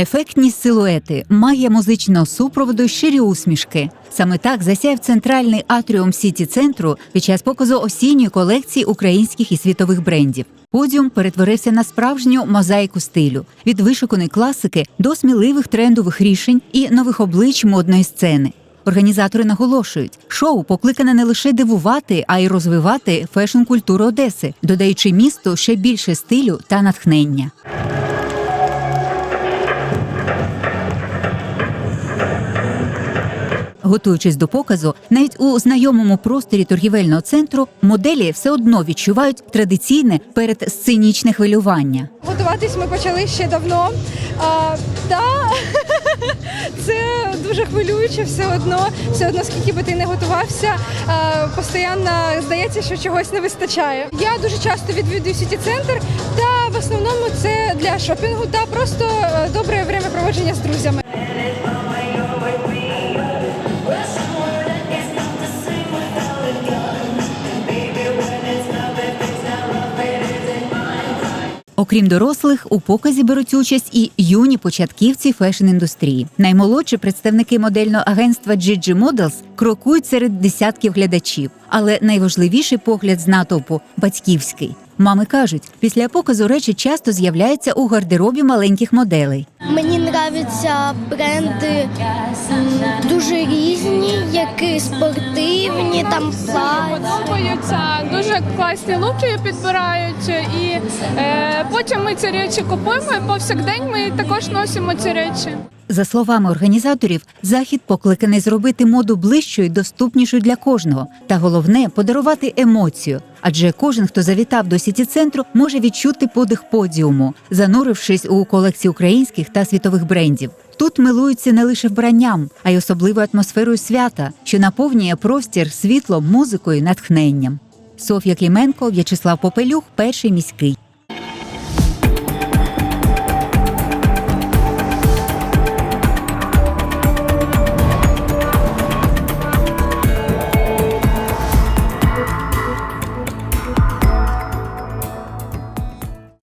Ефектні силуети, магія музичного супроводу, щирі усмішки. Саме так засяяв центральний атріум сіті центру під час показу осінньої колекції українських і світових брендів. Подіум перетворився на справжню мозаїку стилю від вишуканої класики до сміливих трендових рішень і нових облич модної сцени. Організатори наголошують, шоу покликане не лише дивувати, а й розвивати фешн-культуру Одеси, додаючи місту ще більше стилю та натхнення. Готуючись до показу, навіть у знайомому просторі торгівельного центру моделі все одно відчувають традиційне передсценічне хвилювання. Готуватись ми почали ще давно. А, та це дуже хвилююче все одно. Все одно, скільки би ти не готувався, а, постійно здається, що чогось не вистачає. Я дуже часто відвідую сіті центр, та в основному це для шопінгу та просто е, добре времяпроводження з друзями. Окрім дорослих, у показі беруть участь і юні початківці фешн-індустрії. Наймолодші представники модельного агентства GG Models крокують серед десятків глядачів. Але найважливіший погляд з натовпу батьківський. Мами кажуть, після показу речі часто з'являються у гардеробі маленьких моделей. Мені нравляться бренди дуже різні, які спортивні, там подобаються, дуже класні луки підбирають, і е, потім ми ці речі купуємо. і Повсякдень ми також носимо ці речі. За словами організаторів, захід покликаний зробити моду ближчою і доступнішою для кожного, та головне подарувати емоцію. Адже кожен, хто завітав до сіті центру, може відчути подих подіуму, занурившись у колекції українських та світових брендів. Тут милуються не лише вбранням, а й особливою атмосферою свята, що наповнює простір світлом, музикою, натхненням. Соф'я Кліменко, В'ячеслав Попелюх, перший міський.